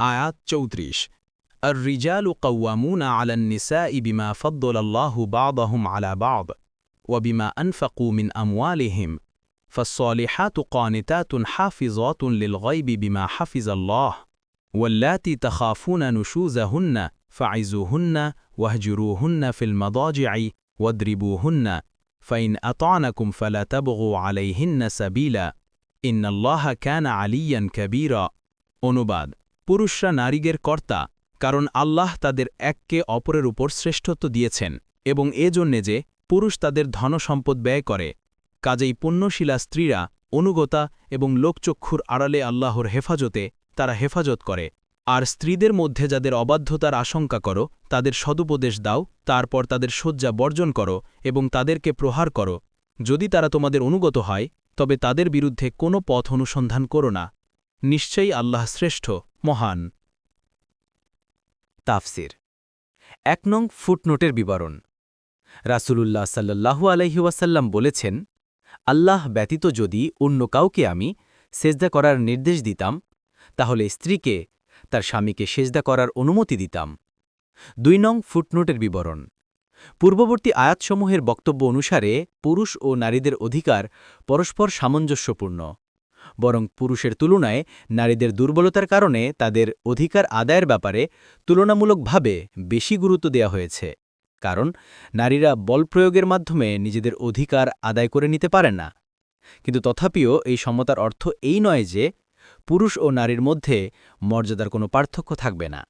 আয়াত চৌত্রিশ الرجال قوامون على النساء بما فضل الله بعضهم على بعض وبما أنفقوا من أموالهم فالصالحات قانتات حافظات للغيب بما حفظ الله واللاتي تخافون نشوزهن فعزوهن واهجروهن في المضاجع واضربوهن فإن أطعنكم فلا تبغوا عليهن سبيلا إن الله كان عليا كبيرا অনুবাদ পুরুষরা নারীগের কর্তা, কারণ আল্লাহ তাদের এককে অপরের উপর শ্রেষ্ঠত্ব দিয়েছেন, এবং এজন্যে যে পুরুষ তাদের ধনসম্পদ ব্যয় করে। কাজেই পুণ্যশীলা স্ত্রীরা অনুগতা এবং লোকচক্ষুর আড়ালে আল্লাহর হেফাজতে তারা হেফাজত করে। আর স্ত্রীদের মধ্যে যাদের অবাধ্যতার আশঙ্কা করো, তাদের সদুপদেশ দাও, তারপর তাদের শয্যা বর্জন করো এবং তাদেরকে প্রহার করো। যদি তারা তোমাদের অনুগত হয়, তবে তাদের বিরুদ্ধে কোনো পথ অনুসন্ধান করো না। নিশ্চয়ই আল্লাহ শ্রেষ্ঠ, মহান। তাফসির। এক নং ফুটনোটের বিবরণ। রাসূলুল্লাহ সাল্লাল্লাহু আলাইহি ওয়াসাল্লাম বলেছেন, আল্লাহ ব্যতীত যদি অন্য কাউকে আমি সেজদা করার নির্দেশ দিতাম, তাহলে স্ত্রীকে তার স্বামীকে সেজদা করার অনুমতি দিতাম। দুই নং ফুটনোটের বিবরণ। পূর্ববর্তী আয়াতসমূহের বক্তব্য অনুসারে পুরুষ ও নারীদের অধিকার পরস্পর সামঞ্জস্যপূর্ণ। বরং পুরুষের তুলনায় নারীদের দুর্বলতার কারণে তাদের অধিকার আদায়ের ব্যাপারে তুলনামূলকভাবে বেশি গুরুত্ব দেওয়া হয়েছে। কারণ নারীরা বল প্রয়োগের মাধ্যমে নিজেদের অধিকার আদায় করে নিতে পারে না। কিন্তু তথাপিও এই সমতার অর্থ এই নয় যে পুরুষ ও নারীর মধ্যে মর্যাদার কোনো পার্থক্য থাকবে না।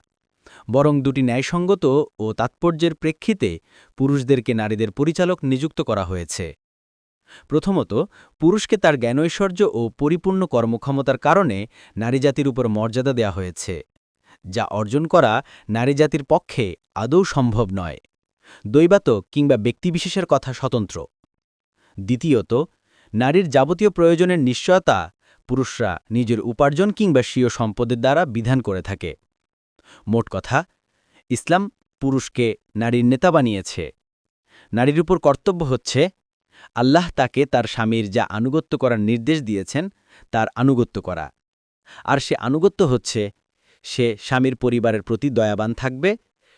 বরং দুটি ন্যায়সঙ্গত ও তাৎপর্যের প্রেক্ষিতে পুরুষদেরকে নারীদের পরিচালক নিযুক্ত করা হয়েছে। প্রথমত, পুরুষকে তার জ্ঞানৈশ্বর্য ও পরিপূর্ণ কর্মক্ষমতার কারণে নারীজাতির উপর মর্যাদা দেয়া হয়েছে, যা অর্জন করা নারীজাতির পক্ষে আদৌ সম্ভব নয়। দৈবাত কিংবা ব্যক্তিবিশেষের কথা স্বতন্ত্র। দ্বিতীয়ত, নারীর যাবতীয় প্রয়োজনের নিশ্চয়তা পুরুষরা নিজের উপার্জন কিংবা স্বীয় সম্পদের দ্বারা বিধান করে থাকে। মোট কথা, ইসলাম পুরুষকে নারীর নেতা বানিয়েছে। নারীর উপর কর্তব্য হচ্ছে আল্লাহ তাকে তার স্বামীর যা আনুগত্য করার নির্দেশ দিয়েছেন, তার আনুগত্য করা। আর সে আনুগত্য হচ্ছে, সে স্বামীর পরিবারের প্রতি দয়াবান থাকবে,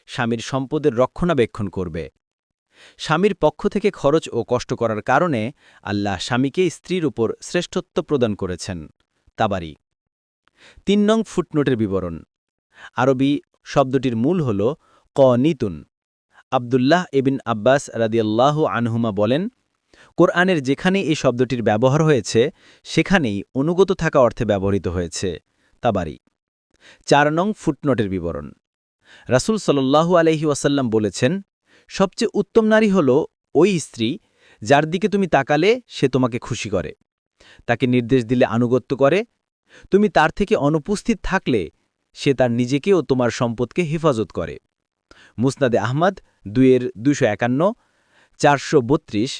স্বামীর সম্পদের রক্ষণাবেক্ষণ করবে। স্বামীর পক্ষ থেকে খরচ ও কষ্ট করার কারণে আল্লাহ স্বামীকে স্ত্রীর উপর শ্রেষ্ঠত্ব প্রদান করেছেন। তাবারি। তিন নং ফুটনোটের বিবরণ। আরবি শব্দটির মূল হল ক নিতুন আবদুল্লাহ এবিন আব্বাস রাদিয়াল্লাহ আনহুমা বলেন কোরআনের যেখানে এই শব্দটির ব্যবহার হয়েছে, সেখানেই অনুগত থাকা অর্থে ব্যবহৃত হয়েছে। তাবারি। চার নং ফুটনোটের বিবরণ। রাসুল সাল্লাল্লাহু আলহি ওয়াসাল্লাম বলেছেন, সবচেয়ে উত্তম নারী হল ওই স্ত্রী যার দিকে তুমি তাকালে সে তোমাকে খুশি করে। তাকে নির্দেশ দিলে আনুগত্য করে। তুমি তার থেকে অনুপস্থিত থাকলে সে তার নিজেকে ও তোমার সম্পদকে হেফাজত করে। মুসনাদে আহমদ, দুইয়ের দুশো একান্ন, চারশো বত্রিশ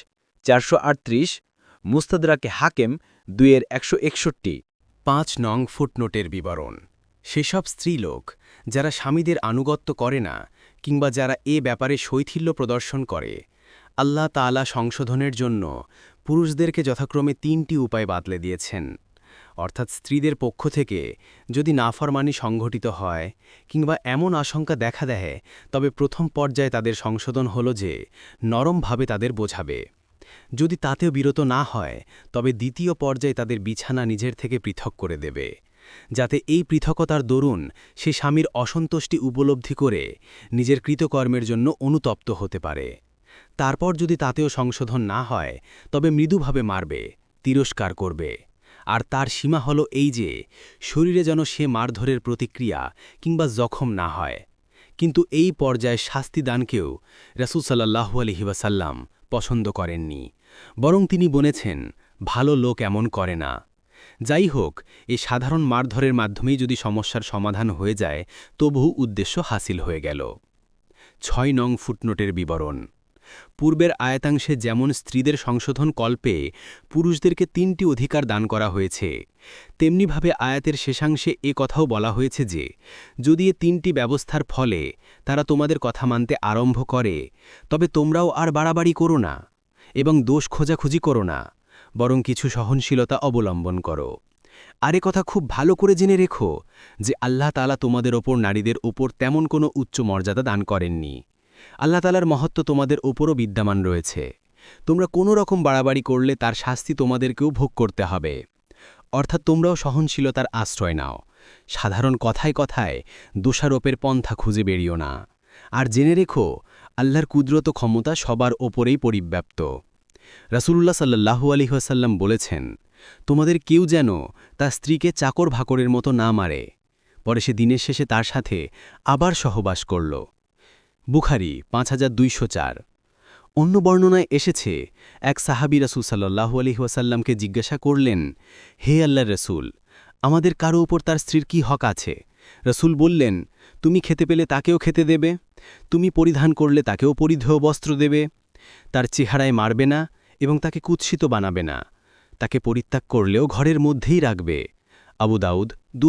চারশো আটত্রিশ, মুস্তাদরাকে হাকেম দুইয়ের একশো একষট্টি। পাঁচ নং ফুটনোটের বিবরণ। সেসব স্ত্রীলোক, যারা স্বামীদের আনুগত্য করে না, কিংবা যারা এ ব্যাপারে শৈথিল্য প্রদর্শন করে, আল্লাহ তাআলা সংশোধনের জন্য পুরুষদেরকে যথাক্রমে তিনটি উপায় বাতলে দিয়েছেন। অর্থাৎ স্ত্রীদের পক্ষ থেকে যদি নাফরমানি সংঘটিত হয়, কিংবা এমন আশঙ্কা দেখা দেয়, তবে প্রথম পর্যায়ে তাদের সংশোধন হল যে, নরমভাবে তাদের বোঝাবে। যদি তাতেও বিরত না হয়, তবে দ্বিতীয় পর্যায়ে তাদের বিছানা নিজের থেকে পৃথক করে দেবে। যাতে এই পৃথকতার দরুন সে স্বামীর অসন্তুষ্টি উপলব্ধি করে নিজের কৃতকর্মের জন্য অনুতপ্ত হতে পারে। তারপর যদি তাতেও সংশোধন না হয়, তবে মৃদুভাবে মারবে, তিরস্কার করবে। আর তার সীমা হল এই যে, শরীরে যেন সে মারধরের প্রতিক্রিয়া কিংবা জখম না হয়। কিন্তু এই পর্যায়ে শাস্তিদানকেও রাসুলসাল্লাহ আলহিবাসাল্লাম পছন্দ করেননি। বরং তিনি বলেছেন, ভালো লোক এমন করে না। যাই হোক, এই সাধারণ মারধরের মাধ্যমেই যদি সমস্যার সমাধান হয়ে যায় তবু উদ্দেশ্য হাসিল হয়ে গেল। ছয় নং ফুটনোটের বিবরণ। পূর্বের আয়াতাংশে যেমন স্ত্রীদের সংশোধন কল্পে পুরুষদেরকে তিনটি অধিকার দান করা হয়েছে, তেমনিভাবে আয়াতের শেষাংশে এ কথাও বলা হয়েছে যে, যদি এ তিনটি ব্যবস্থার ফলে তারা তোমাদের কথা মানতে আরম্ভ করে, তবে তোমরাও আর বাড়াবাড়ি করো না এবং দোষ খোঁজাখুঁজি করো না, বরং কিছু সহনশীলতা অবলম্বন করো। আরে কথা খুব ভালো করে জেনে রেখো যে আল্লাহ তালা তোমাদের ওপর নারীদের ওপর তেমন কোনো উচ্চ মর্যাদা দান করেননি। আল্লাহ তালার মহত্ব তোমাদের ওপরও বিদ্যমান রয়েছে। তোমরা কোনো রকম বাড়াবাড়ি করলে তার শাস্তি তোমাদেরকেও ভোগ করতে হবে। অর্থাৎ তোমরাও সহনশীলতার আশ্রয় নাও। সাধারণ কথায় কথায় দোষারোপের পন্থা খুঁজে বেরিও না। আর জেনে রেখো, আল্লাহর কুদরত ক্ষমতা সবার ওপরেই পরিব্যাপ্ত। রাসূলুল্লাহ সাল্লাহু আলিহাসাল্লাম বলেছেন, তোমাদের কেউ যেন তার স্ত্রীকে চাকর ভাকরের মতো না মারে। পরে সে দিনের শেষে তার সাথে আবার সহবাস করল। বুখারি, পাঁচ হাজার দুইশো চার। অন্য বর্ণনায় এসেছে, এক সাহাবি রাসুল সাল্লাহু আলহিহাসাল্লামকে জিজ্ঞাসা করলেন, হে আল্লাহ রসুল, আমাদের কারও ওপর তার স্ত্রীর কি হক আছে? রসুল বললেন, তুমি খেতে পেলে তাকেও খেতে দেবে, তুমি পরিধান করলে তাকেও পরিধেয় বস্ত্র দেবে, তার চেহারায় মারবে না এবং তাকে কুৎসিত বানাবে না, তাকে পরিত্যাগ করলেও ঘরের মধ্যেই রাখবে। আবু দাউদ দু